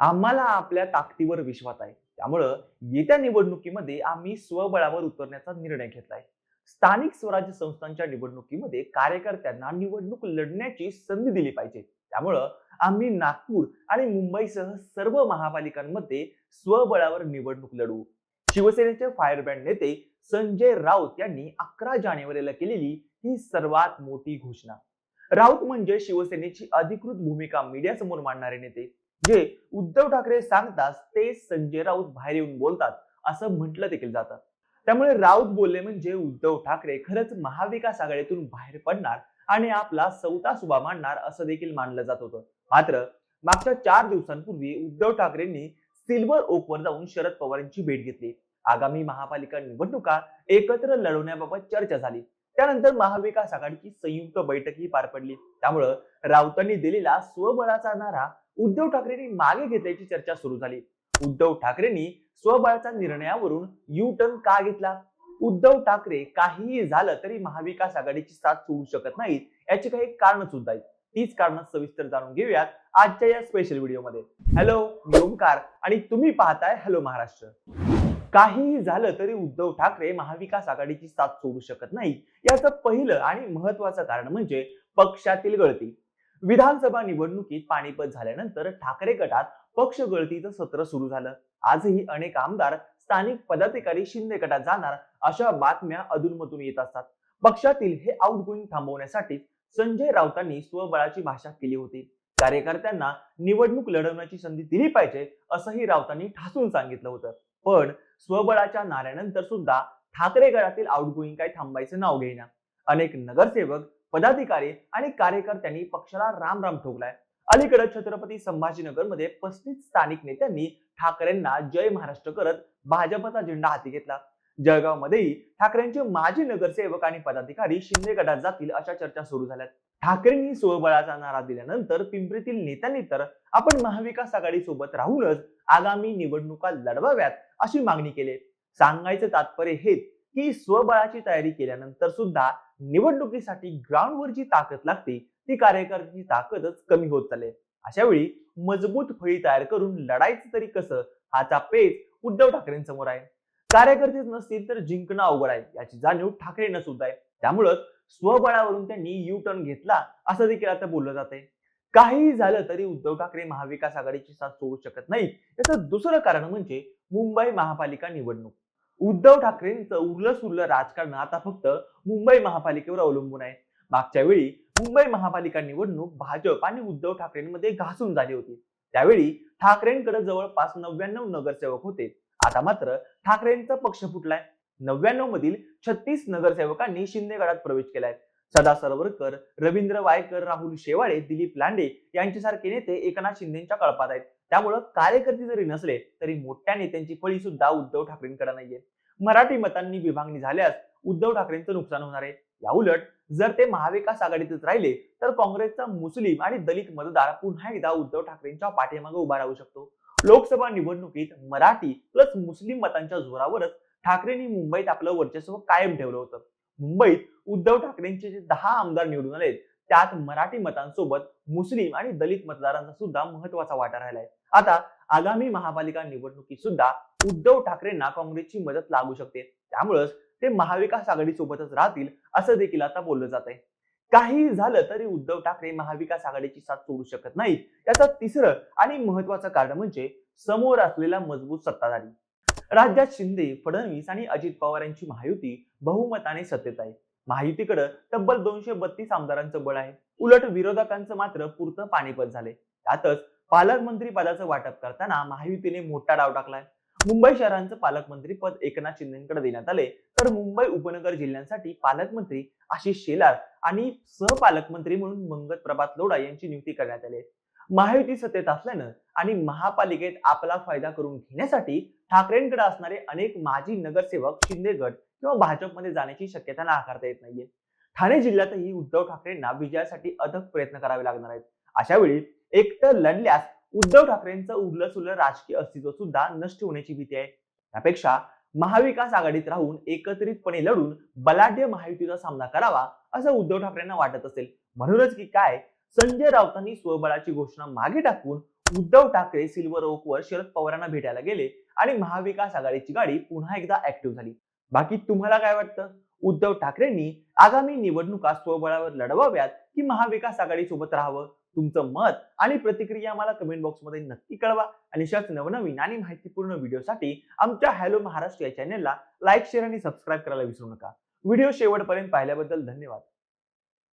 आम्हाला आपल्या ताकदीवर विश्वास आहे. त्यामुळं येत्या निवडणुकीमध्ये आम्ही स्वबळावर उतरण्याचा निर्णय घेतलाय. स्थानिक स्वराज्य संस्थांच्या निवडणुकीमध्ये कार्यकर्त्यांना निवडणूक लढण्याची संधी दिली पाहिजे. त्यामुळं आम्ही नागपूर आणि मुंबईसह सर्व महापालिकांमध्ये स्वबळावर निवडणूक लढवू. शिवसेनेचे फायरब्रँड नेते संजय राऊत यांनी अकरा जानेवारीला केलेली ही सर्वात मोठी घोषणा. राऊत म्हणजे शिवसेनेची अधिकृत भूमिका मीडियासमोर मांडणारे नेते. जे उद्धव ठाकरे सांगताच ते संजय राऊत बाहेर येऊन बोलतात असं म्हटलं देखील जातं. त्यामुळे राऊत बोलले म्हणजे उद्धव ठाकरे खरंच महाविकास आघाडीतून बाहेर पडणार आणि आपला सौता सुभा मांडणार असं देखील मानलं जात होतं. मात्र मागच्या चार दिवसांपूर्वी उद्धव ठाकरेंनी सिल्वर ओकवर जाऊन शरद पवारांची भेट घेतली. आगामी महापालिका निवडणुका एकत्र लढवण्याबाबत चर्चा झाली. त्यानंतर महाविकास आघाडीची संयुक्त बैठकही पार पडली. त्यामुळं राऊतांनी दिलेला स्वबळाचा नारा उद्धव ठाकरेंनी मागे घेतल्याची चर्चा सुरू झाली. उद्धव ठाकरेंनी स्वबळाच्या निर्णयावरून यू टर्न का घेतला? उद्धव ठाकरे काहीही झालं तरी महाविकास आघाडीची साथ सोडू शकत नाहीत याची काही कारण सुद्धा आहेत. तीच कारण सविस्तर जाणून घेऊयात आजच्या या स्पेशल व्हिडिओमध्ये हॅलो मी ओमकार आणि तुम्ही पाहताय हॅलो महाराष्ट्र. काहीही झालं तरी उद्धव ठाकरे महाविकास आघाडीची साथ सोडू शकत नाही याचं पहिलं आणि महत्वाचं कारण म्हणजे पक्षातील गळती. विधानसभा निवडणुकीत पाणीपत झाल्यानंतर ठाकरे गटात पक्ष गळतीचं सत्र सुरू झालं. आजही अनेक आमदार स्थानिक पदाधिकारी शिंदे गटात जाणार अशा बातम्या अधूनमधून येत असतात. पक्षातील हे आउटगोईंग थांबवण्यासाठी संजय राऊतांनी स्वबळाची भाषा केली होती. कार्यकर्त्यांना निवडणूक लढवण्याची संधी दिली पाहिजे असंही राऊतांनी ठासून सांगितलं होतं. पण स्वबळाच्या नाऱ्यानंतर सुद्धा ठाकरे गटातील आउटगोईंग काय थांबायचं नाव घेईना. अनेक नगरसेवक पदाधिकारी आणि कार्यकर्त्यांनी पक्षाला राम राम ठोकलाय. अलीकडे छत्रपती संभाजीनगरमध्ये पस्तीस स्थानिक नेत्यांनी ठाकरेंना जय महाराष्ट्र करत भाजपचा झेंडा हाती घेतला. जळगावमध्येही ठाकरेंचे माजी नगरसेवक आणि पदाधिकारी शिंदे गटात जातील अशा चर्चा सुरू झाल्यात. ठाकरेंनी स्वबळाचा नारा दिल्यानंतर पिंपरीतील नेत्यांनी तर आपण महाविकास आघाडी सोबत राहूनच आगामी निवडणुका लढवाव्यात अशी मागणी केली सांगायचं तात्पर्य हेच की स्वबळाची तयारी केल्यानंतर सुद्धा निवडणुकीसाठी ग्राउंडवर जी ताकद लागते ती कार्यकर्त्याची ताकदच कमी होत चालली अशा वेळी मजबूत फळी तयार करून लढायचं तरी कसं हाचा पेच उद्धव ठाकरेंसमोर आहे. कार्यकर्तेच नसतील तर जिंकणं अवघड आहे याची जाणीव ठाकरेंना सुद्धा आहे. त्यामुळंच स्वबळावरून त्यांनी यू टर्न घेतला असं देखील आता बोललं जाते काहीही झालं तरी उद्धव ठाकरे महाविकास आघाडीची साथ सोडू शकत नाही याचं दुसरं कारण म्हणजे मुंबई महापालिका निवडणूक. उद्धव ठाकरेंचं उरलं सुरलं राजकारण आता फक्त मुंबई महापालिकेवर अवलंबून आहे. मागच्या वेळी मुंबई महापालिका निवडणूक भाजप आणि उद्धव ठाकरेंमध्ये घासून झाली होती. त्यावेळी ठाकरेंकडे जवळपास नव्याण्णव नगरसेवक होते. आता मात्र ठाकरेंचा पक्ष फुटलाय. नव्याण्णव मधील छत्तीस नगरसेवकांनी शिंदे गडात प्रवेश केलाय. सदा सरवरकर रवींद्र वायकर राहुल शेवाळे दिलीप लांडे यांच्यासारखे नेते एकनाथ शिंदेच्या कळपात आहेत. त्यामुळं कार्यकर्ते जरी नसले तरी मोठ्या नेत्यांची फळी सुद्धा उद्धव ठाकरेंकडे नाहीये. मराठी मतांनी विभागणी झाल्यास उद्धव ठाकरेंचं नुकसान होणार आहे. या उलट जर ते महाविकास आघाडीतच राहिले तर काँग्रेसचा मुस्लिम आणि दलित मतदार पुन्हा एकदा उद्धव ठाकरेंच्या पाठीमागे उभा राहू शकतो. लोकसभा निवडणुकीत मराठी प्लस मुस्लिम मतांच्या जोरावरच ठाकरेंनी मुंबईत आपलं वर्चस्व कायम ठेवलं होतं. मुंबईत उद्धव ठाकरेंचे जे दहा आमदार निवडून आले त्यात मराठी मतांसोबत मुस्लिम आणि दलित मतदारांचा सुद्धा महत्त्वाचा वाटा राहिलाय. आता आगामी महापालिका निवडणुकीत सुद्धा उद्धव ठाकरेंना काँग्रेसची मदत लागू शकते. त्यामुळेच ते महाविकास आघाडी सोबतच राहतील असं देखील आता बोललं जात आहे काही झालं तरी उद्धव ठाकरे महाविकास आघाडीची साथ सोडू शकत नाहीत. याचं तिसरं आणि महत्वाचं कारण म्हणजे समोर असलेला मजबूत सत्ताधारी. राज्यात शिंदे फडणवीस आणि अजित पवार यांची महायुती बहुमताने सत्तेत आहे. महायुतीकडे तब्बल दोनशे बत्तीस आमदारांचं बळ आहे. उलट विरोधकांचं मात्र पुरतं पाणीपत झाले. त्यातच पालकमंत्री पदाचं वाटप करताना महायुतीने मोठा डाव टाकलाय. मुंबई शहरांचं पालकमंत्री पद एकनाथ शिंदेकडे देण्यात आले तर मुंबई उपनगर जिल्ह्यांसाठी पालकमंत्री आशिष शेलार आणि सहपालकमंत्री म्हणून मंगत प्रभात लोढा यांची नियुक्ती करण्यात आली महायुती सत्तेत असल्यानं आणि महापालिकेत आपला फायदा करून घेण्यासाठी ठाकरेंकडे असणारे अनेक माजी नगरसेवक शिंदे गट किंवा भाजपमध्ये जाण्याची शक्यता नाकारता येत नाहीये. ठाणे जिल्ह्यातही उद्धव ठाकरेंना विजयासाठी अथक प्रयत्न करावे लागणार आहेत. अशा वेळी एकटं लढल्यास उद्धव ठाकरेंचं उरलं सुरलं राजकीय अस्तित्व सुद्धा नष्ट होण्याची भीती आहे. त्यापेक्षा महाविकास आघाडीत राहून एकत्रितपणे लढून बलाढ्य महायुतीचा सामना करावा असं उद्धव ठाकरेंना वाटत असेल. म्हणूनच की काय संजय राऊतांनी स्वबळाची घोषणा मागे टाकून उद्धव ठाकरे सिल्वर ओकवर शरद पवारांना भेटायला गेले आणि महाविकास आघाडीची गाडी पुन्हा एकदा ऍक्टिव्ह झाली. बाकी तुम्हाला काय वाटतं? उद्धव ठाकरेंनी आगामी निवडणुका स्वबळावर लढवाव्यात की महाविकास आघाडी सोबत राहावं? तुमचं मत आणि प्रतिक्रिया मला कमेंट बॉक्समध्ये नक्की कळवा आणि अशाच नवनवीन आणि माहितीपूर्ण व्हिडिओसाठी आमच्या हॅलो महाराष्ट्र या चॅनेलला लाईक शेअर आणि सबस्क्राईब करायला विसरू नका. व्हिडिओ शेवटपर्यंत पाहिल्याबद्दल धन्यवाद.